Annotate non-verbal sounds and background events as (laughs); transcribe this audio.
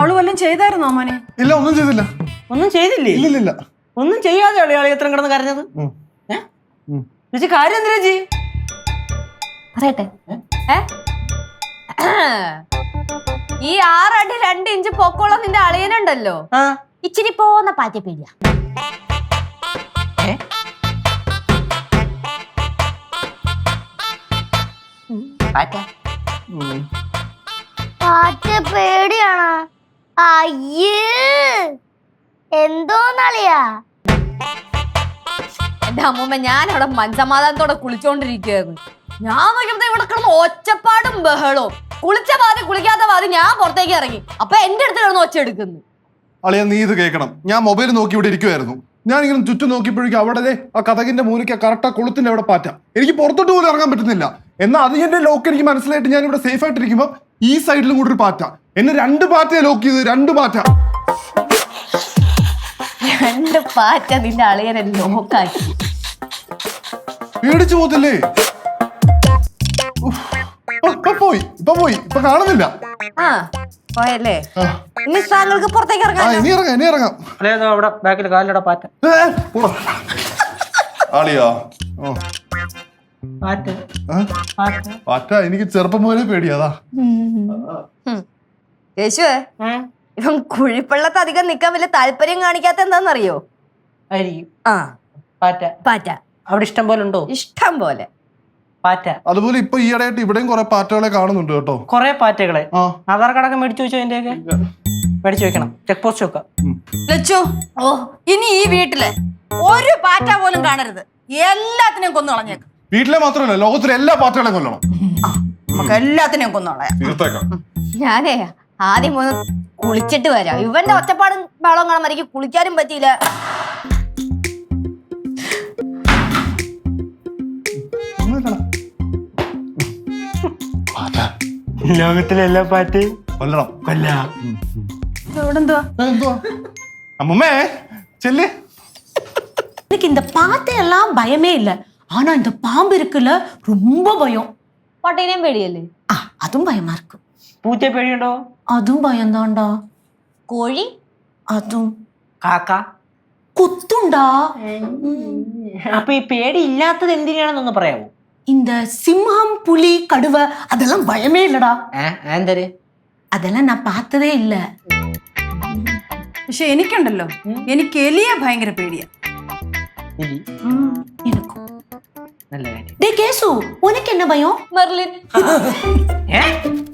അവൾ വല്ലതും ചെയ്തായിരുന്നോ മോനെ? ഇല്ല ഒന്നും ചെയ്തില്ല. ഒന്നും ചെയ്തില്ലേ? ഇല്ല ഇല്ല ഒന്നും ചെയ്യാതെ അളിയാളി അളി എത്ര കിടന്ന് കരഞ്ഞത്. ചേച്ചി കാര്യം എന്തിനാ ചേച്ചി? പറയട്ടെ? ഈ ആറടി രണ്ട് ഇഞ്ച് പൊക്കമുള്ള നിന്റെ അളിയനുണ്ടല്ലോ. ആ. ഇച്ചിരി പോന്ന പാറ്റപ്പേടിയാ പാറ്റ പേടിയാണോ. അയ്യേ. എന്തോന്നളിയാ എന്റെ അമ്മൂമ്മ ഞാൻ അവിടെ മനസമാധാനത്തോടെ കുളിച്ചോണ്ടിരിക്കുകയായിരുന്നു. ഞാൻ നോക്കിയപ്പോ ഇവിടെ കിടന്ന് ഒച്ചപ്പാടും ബഹളവും. കുളിച്ച പാതി കുളിക്കാത്ത പാതി ഞാൻ പുറത്തേക്ക് ഇറങ്ങി. അപ്പൊ എന്റെ അടുത്ത് കിടന്ന് ഒച്ച എടുക്കുന്നു. അളിയ നീ ഇത് കേൾക്കണം. ഞാൻ മൊബൈൽ നോക്കി ഇവിടെ ഇരിക്കുമായിരുന്നു ഞാൻ ഇങ്ങനെ ചുറ്റും നോക്കിയപ്പോഴേക്കും അവിടെ ആ കഥകിന്റെ മൂലയ്ക്ക് കറക്റ്റ് ആ കുളത്തിന്റെ അവിടെ പാറ്റ. എനിക്ക് പുറത്തോട്ട് പോലും ഇറങ്ങാൻ പറ്റുന്നില്ല. എന്നാൽ അത് എന്റെ ലോക്ക് എനിക്ക് മനസ്സിലായിട്ട് ഞാൻ ഇവിടെ സേഫ് ആയിട്ടിരിക്കുമ്പോൾ ഈ സൈഡിലും കൂടി ഒരു പാറ്റ. എന്നെ രണ്ട് പാറ്റയെ ലോക്ക് ചെയ്ത് രണ്ട് പാറ്റ. രണ്ട് പാറ്റ നിന്റെ അളിയനെ ലോക്കാക്കി പേടിച്ചു പോത്തില്ലേ. ഇപ്പൊ- പോയി. ഇപ്പൊ പോയി. ഇപ്പൊ കാണുന്നില്ല. ആ പോയല്ലേ? ഇനി താങ്കൾക്ക് പുറത്തേക്ക് ആ ഇറങ്ങാം ഇനി ഇറങ്ങാം ഇനി ഇറങ്ങാം. അളിയ അവിടെ ബാക്കിൽ കാലിലടെ പാറ്റ. ഏ, പോടാ. ആളിയാ ഓ. പാറ്റ എനിക്ക് ചെറുപ്പം മുതലേ പേടിയാതാ യേശുവേ? ഇവൻ കുഴിപ്പള്ളത്ത് അധികം നിക്കാൻ വലിയ താല്പര്യം കാണിക്കാത്ത എന്താണെന്നറിയോ ആയിരിക്കും. ആ. പാറ്റ പാറ്റ അവിടെ ഇഷ്ടം പോലെ ഉണ്ടോ? ഇഷ്ടം പോലെ. പാറ്റ അതുപോലെ ഇപ്പൊ ഈ ഇടയായിട്ട് ഇവിടെയും കുറെ പാറ്റകളെ കാണുന്നുണ്ട് കേട്ടോ. കൊറേ പാറ്റകളെ ആധാർ കാർഡൊക്കെ മേടിച്ചു വെച്ചോ അതിന്റെയൊക്കെ? മേടിച്ചു വെക്കണം. ചെക്ക് പോസ്റ്റ് വെക്കാം. ലച്ചു ഓ ഇനി ഈ വീട്ടിൽ ഒരു പാറ്റ പോലും കാണരുത്. എല്ലാത്തിനെയും കൊന്നു കളഞ്ഞേക്ക്. വീട്ടിലെ മാത്രമല്ല ലോകത്തിലെ എല്ലാ പാറ്റകളെയും കൊല്ലണം നമുക്ക് എല്ലാത്തിനെയും കൊന്നു കളയാം തീർത്തേക്കാം ഞാനേ ആദ്യം ഒന്ന് കുളിച്ചിട്ട് വരാം ഇവന്റെ ഒച്ചപ്പാടും ബഹളം കാണാൻ മരിക്കും കുളിക്കാനും പറ്റിയില്ല പാറ്റ ലോകത്തിലെ എല്ലാ പാറ്റയും കൊല്ലണം കൊല്ലാം ഇവിടെ എന്തുവാ ഏ, എന്തുവാ അമ്മമ്മേ ചെല്ല് எனக்கு இந்த பாத்தையெல்லாம் பயமே இல்லை ஆனா இந்த பாம்பு இருக்குல்ல ரொம்ப பயம் പട്ടീനെയും പേടിയല്ലേ ஆ அதுவும் பயமா இருக்கு പൂച്ച പേടിയുണ്ടോ அதுவும் பயம்தான்டா കോഴി அதுவும் കാക്ക குத்துண்டா അപ്പൊ ഈ പേടി ഇല്ലാത്തത് എന്തിനാണെന്നൊന്ന് പറയാമോ இந்த சிம்மம் புலி கடுவை அதெல்லாம் பயமே இல்லடா ഏഹ് എന്തര് அதெல்லாம் நான் பார்த்ததே இல்ல പക്ഷെ എനിക്കുണ്ടല്ലോ എനിക്ക് എലിയെ ഭയങ്കര പേടിയാ ഇല്ലി எனக்கும் നല്ല കാര്യം. ഡേ കേസു ഉനക്ക് എന്നെ ഭയോ? മെർലിൻ. (laughs)